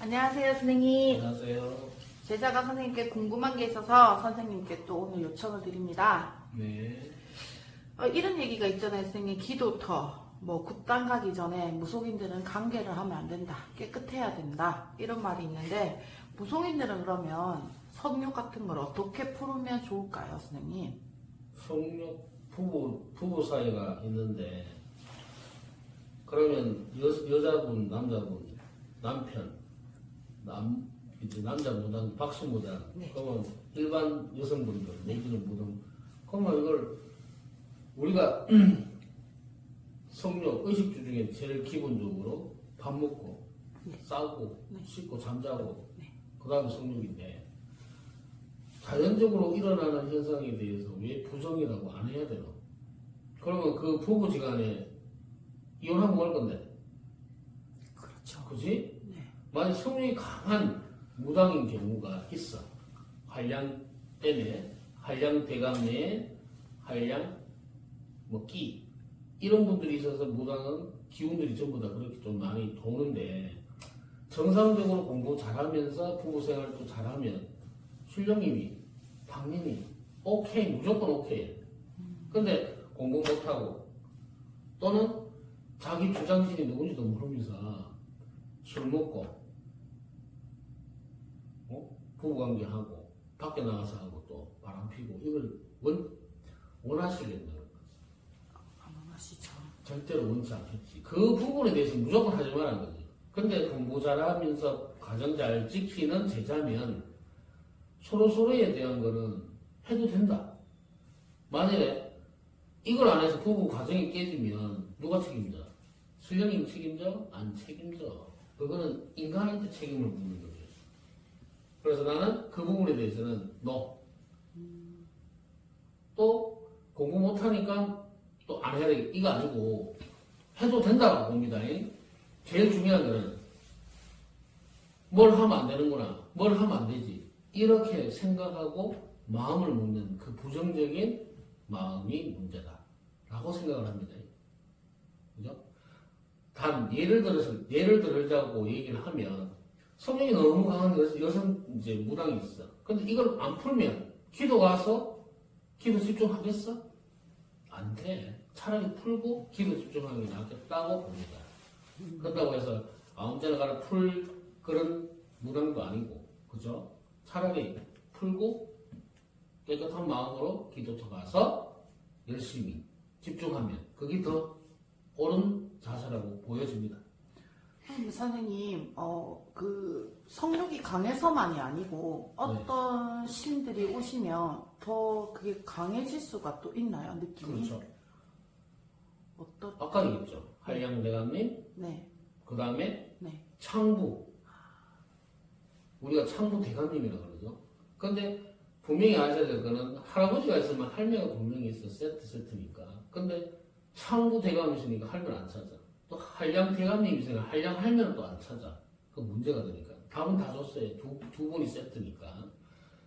안녕하세요, 선생님. 안녕하세요. 제자가 선생님께 궁금한 게 있어서 선생님께 또 오늘 요청을 드립니다. 네. 어, 이런 얘기가 있잖아요, 선생님. 기도터, 뭐, 굿당 가기 전에 무속인들은 관계를 하면 안 된다. 깨끗해야 된다. 이런 말이 있는데, 무속인들은 그러면 성욕 같은 걸 어떻게 풀으면 좋을까요, 선생님? 성욕 부부 부부 사이가 있는데 그러면 여, 여자분 남자분 남편 남 이제 남자 무당 박수 무당 네. 그러면 일반 여성분들 내지는 무당 그러면 이걸 우리가 성욕 의식주 중에 제일 기본적으로 밥 먹고 네. 싸고 네. 씻고 잠자고 네. 그 다음에 성욕인데 자연적으로 일어나는 현상에 대해서 왜 부정이라고 안 해야 되나? 그러면 그 부부지간에 이혼하고 말 건데, 그렇죠. 그지? 네. 만약 성욕이 강한 무당인 경우가 있어. 한량 때문에, 한량 대감 내에 한량 뭐 끼. 이런 분들이 있어서 무당은 기운들이 전부 다 그렇게 좀 많이 도는데, 정상적으로 공부 잘하면서 부부 생활도 잘하면 신령님이 당연히 오케이 무조건 오케이. 근데 공부 못하고 또는 자기 주장신이 누군지도 모르면서 술 먹고 어? 부부관계하고 밖에 나가서 하고 또 바람 피고 이걸 원 원하시겠나요? 안 원하시죠. 절대로 원치 않겠지. 그 부분에 대해서 무조건 하지 말라는 거지. 근데 공부 잘하면서 가정 잘 지키는 제자면 서로 서로에 대한 거는 해도 된다. 만약에 이걸 안 해서 부부 가정이 깨지면 누가 책임져? 신령님 책임져? 안 책임져. 그거는 인간한테 책임을 묻는 거지. 그래서 나는 그 부분에 대해서는 no. 또 공부 못하니까 또 안 해야 되겠 이거 아니고 해도 된다고 봅니다. 제일 중요한 거는 뭘 하면 안 되는구나, 뭘 하면 안 되지. 이렇게 생각하고 마음을 먹는 그 부정적인 마음이 문제다. 라고 생각을 합니다. 그죠? 단, 예를 들어서, 예를 들자고 얘기를 하면, 성령이 너무 강한 여- 여성, 이제 무당이 있어. 근데 이걸 안 풀면, 기도 가서, 기도 집중하겠어? 안 돼. 차라리 풀고, 기도 집중하는 게 낫겠다고 봅니다. 그렇다고 해서, 아무 데나 가나 풀 그런 무당도 아니고, 그죠? 차라리 풀고, 깨끗한 마음으로 기도터 가서, 열심히 집중하면, 그게 더 옳은 자세라고 보여집니다. 선생님, 어, 그, 성욕이 강해서만이 아니고, 어떤 신들이 오시면 더 그게 강해질 수가 또 있나요, 느낌이? 그렇죠. 어떤, 아까 얘기했죠. 한량대감님, 네, 그 다음에 네. 창부. 우리가 창부 대감님이라 그러죠. 근데 분명히 아셔야 될 거는 할아버지가 있으면 할매가 분명히 있어. 세트 세트니까. 근데 창부 대감이시니까 할매는 안 찾아. 또 한량 대감님 있으니까 한량 할매는 또안 찾아. 그 문제가 되니까. 답은 다 줬어요. 두, 두 분이 세트니까.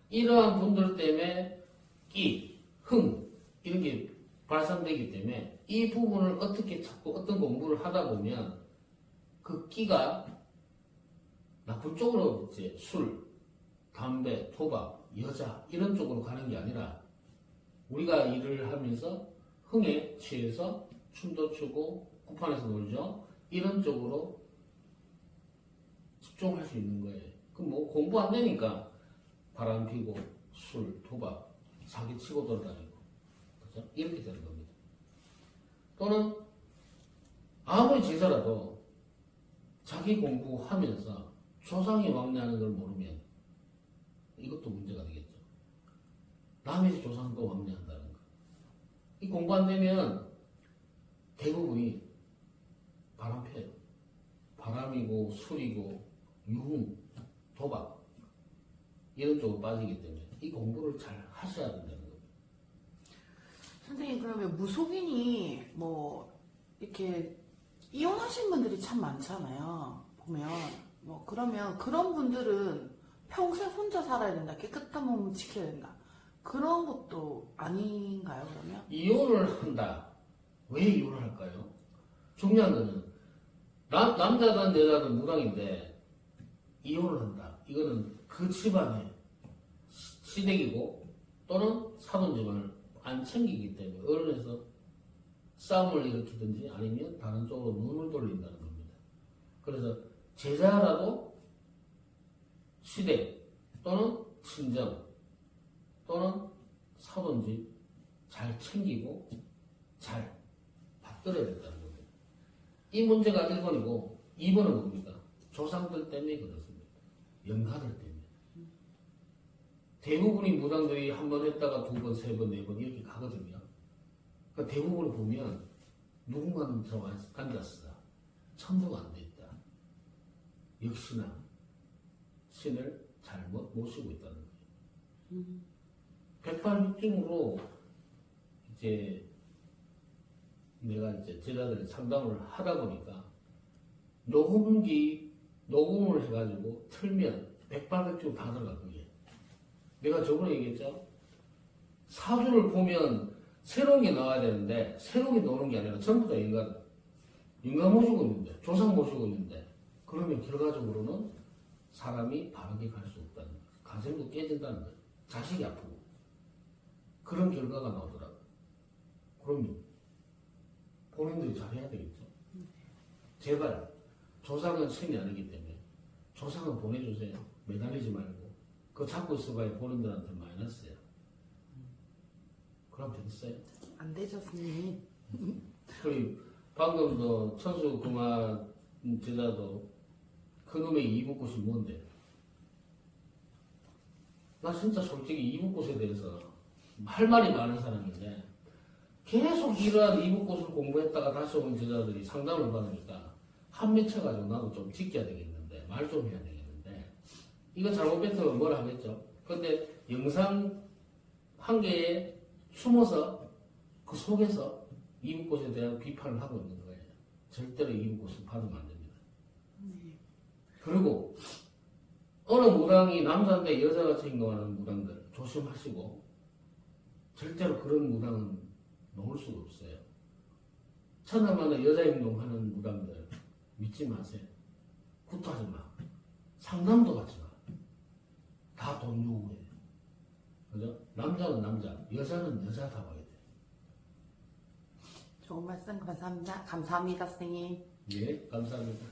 이러한 분들 때문에 끼, 흥, 이런 게 발산되기 때문에 이 부분을 어떻게 찾고 어떤 공부를 하다 보면 그 끼가 나쁜 쪽으로 이제 술, 담배, 도박, 여자 이런 쪽으로 가는 게 아니라 우리가 일을 하면서 흥에 취해서 춤도 추고 구판에서 놀죠. 이런 쪽으로 집중할 수 있는 거예요. 그럼 뭐 공부 안 되니까 바람 피고 술, 도박, 사기 치고 돌아다니고 그죠? 이렇게 되는 겁니다. 또는 아무리 제자라도 자기 공부하면서 조상이 왕래하는 걸 모르면 이것도 문제가 되겠죠. 남의 조상도 왕래한다는 거. 이 공부 안 되면 대부분이 바람 피해요. 바람이고 술이고 유흥, 도박 이런 쪽으로 빠지기 때문에 이 공부를 잘 하셔야 된다는 거예요. 선생님, 그러면 무속인이 뭐, 이렇게, 이혼하신 분들이 참 많잖아요. 보면. 뭐, 그러면 그런 분들은 평생 혼자 살아야 된다. 깨끗한 몸을 지켜야 된다. 그런 것도 아닌가요, 그러면? 이혼을 한다. 왜 이혼을 할까요? 중요한 거는 남, 남자든 여자든 무당인데 이혼을 한다. 이거는 그 집안의 시- 시댁이고 또는 사돈 집안을 안 챙기기 때문에 어른에서 싸움을 일으키든지 아니면 다른 쪽으로 눈을 돌린다는 겁니다. 그래서 제자라도 시댁 또는 친정 또는 사돈집 잘 챙기고 잘 받들어야 겁니다. 이 문제가 1번이고 2번은 뭡니까? 조상들 때문에 그렇습니다. 영가들 때문에. 대부분의 무당들이 한 번 했다가 두 번, 세 번, 네 번 이렇게 가거든요. 그러니까 대부분을 보면 누군가는 들어 앉았어. 천도가 안돼 있다. 역시나 신을 잘못 모시고 있다는 거예요. 백발육중으로 이제 내가 이제 제자들이 상담을 하다 보니까 녹음기 녹음을 해가지고 틀면 백발백중 다 들어가 그게. 내가 저번에 얘기했죠. 사주를 보면 새로운 게 나와야 되는데 새로운 게 나오는 게 아니라 전부 다 인간 인간 모시고 있는데 조상 모시고 있는데 그러면 결과적으로는 사람이 바르게 갈 수 없다는 거예요. 가정도 깨진다는 거예요. 자식이 아프고 그런 결과가 나오더라고요. 그러면 본인들이 잘해야 되겠죠. 제발 조상은 신이 아니기 때문에 조상은 보내주세요. 매달리지 말고 그거 잡고 있어봐야 본인들한테 마이너스야. 그럼 되겠어요? 안 되죠, 스님. 그리고 방금도 천수 그만 제자도 그놈의 이북꽃이 뭔데? 나 진짜 솔직히 이북꽃에 대해서 할 말이 많은 사람인데 계속 이러한 이북꽃을 공부했다가 다시 온 제자들이 상담을 받으니까 한 맺혀가지고 나도 좀 지켜야 되겠는데 말 좀 해야 되겠는데 이거 잘못 뱉으면 뭘 하겠죠? 근데 영상 한 개에 숨어서 그 속에서 이북꽃에 대한 비판을 하고 있는 거예요. 절대로 이북꽃을 받으면 안 됩니다. 그리고 어느 무당이 남자인데 여자같이 행동하는 무당들 조심하시고 절대로 그런 무당은 놓을 수가 없어요. 천하만에 여자 행동하는 무당들 믿지 마세요. 굿하지 마. 상담도 받지 마. 다 돈 요구해. 그죠? 남자는 남자, 여자는 여자다워야 돼. 좋은 말씀 감사합니다. 감사합니다, 선생님. 예, 감사합니다.